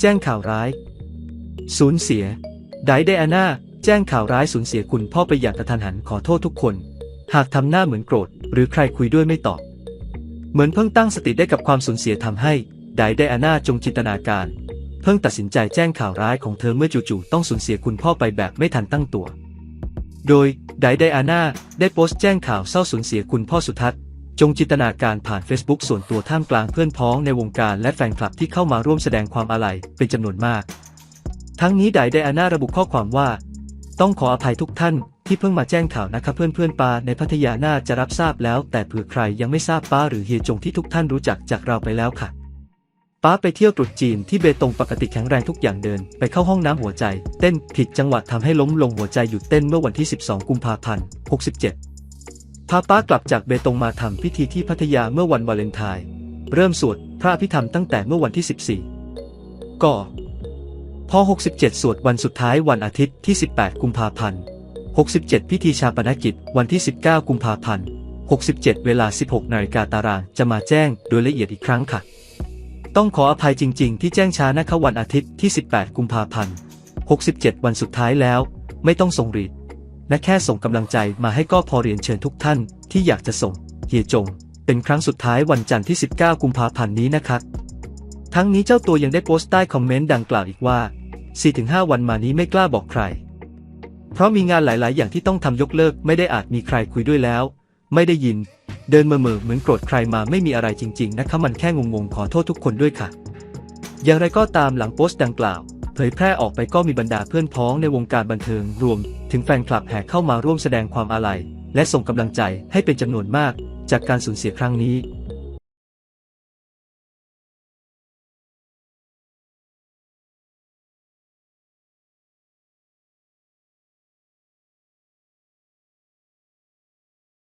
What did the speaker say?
แจ้งข่าวร้าย สูญเสีย ไดไดอาน่า แจ้งข่าวร้ายสูญเสียคุณพ่อไปอย่างกระทันหันขอโทษทุกคน หากทำหน้าเหมือนโกรธ หรือใครคุยด้วยไม่ตอบ เหมือนเพิ่งตั้งสติได้กับความสูญเสียทำให้ ไดไดอาน่าจงจินตนาการ เพิ่งตัดสินใจแจ้งข่าวร้ายของเธอเมื่อจู่ๆต้องสูญเสียคุณพ่อไปแบบไม่ทันตั้งตัว โดยไดไดอาน่าได้โพสต์แจ้งข่าวเศร้าสูญเสียคุณพ่อสุทัศน์ จงจินตนาการผ่าน Facebook ส่วนตัวท่ามกลางเพื่อนพ้องในวงการและแฟนคลับที่เข้ามาร่วมแสดงความอาลัยเป็นจำนวนมาก ทั้งนี้ไดไดอาน่าระบุข้อความว่า ต้องขออภัยทุกท่านที่เพิ่งมาแจ้งข่าวนะครับเพื่อนเพื่อนๆปาในพัทยาน่าจะรับทราบแล้ว แต่เผื่อใครยังไม่ทราบป้าหรือเฮียจงที่ทุกท่านรู้จักจากเราไปแล้วค่ะ ป้าไปเที่ยวตรุษจีนที่เบตงปกติแข็งแรงทุกอย่างเดิน ไปเข้าห้องน้ำหัวใจ เต้นผิดจังหวะทำให้ล้มลงหัวใจหยุดเต้นเมื่อวันที่ 12 กุมภาพันธ์ 67 พาป้ากลับจากเบตงมาทำพิธีที่พัทยาเมื่อวันวาเลนไทน์เริ่มสวดพระอภิธรรมตั้งแต่เมื่อวันที่ 14ก่อพอ67 สวดวันสุดท้ายวันอาทิตย์ที่ 18 กุมภาพันธ์ 67 พิธีชาปนกิจ วันที่ 19 กุมภาพันธ์ 67 เวลา 16 นาฬิกาตารางจะมาแจ้งโดยละเอียดอีกครั้งค่ะ ต้องขออภัยจริง ๆ ที่แจ้งช้านะคะวันอาทิตย์ที่ 18 กุมภาพันธ์ 67 วันสุดท้ายแล้ว ไม่ต้องส่งรีด และแค่ส่งกำลังใจมาให้ก็พอเรียนเชิญทุกท่านที่อยากจะส่งเฮียจง เป็นครั้งสุดท้ายวันจันทร์ที่ 19 กุมภาพันธ์นี้นะครับทั้งนี้เจ้าตัวยังได้โพสต์ใต้คอมเมนต์ดังกล่าวอีกว่า 4-5 วันมานี้ไม่กล้าบอกใคร เพราะมีงานหลาย ๆ อย่างที่ต้องทำยกเลิกไม่ได้อาจมีใครคุยด้วยแล้ว ไม่ได้ยิน เดินเมื่อเหมือนโกรธใครมาไม่มีอะไรจริง ๆ นะคะมันแค่งง ๆ ขอโทษทุกคนด้วยค่ะ อย่างไรก็ตามหลังโพสต์ดังกล่าว ผยแพร่ออกไปก็มีบรรดาเพื่อนพ้องในวงการบันเทิงรวม ถึงแฟนคลับแห่เข้ามาร่วมแสดงความอาลัย และส่งกำลังใจให้เป็นจำนวนมาก จากการสูญเสียครั้งนี้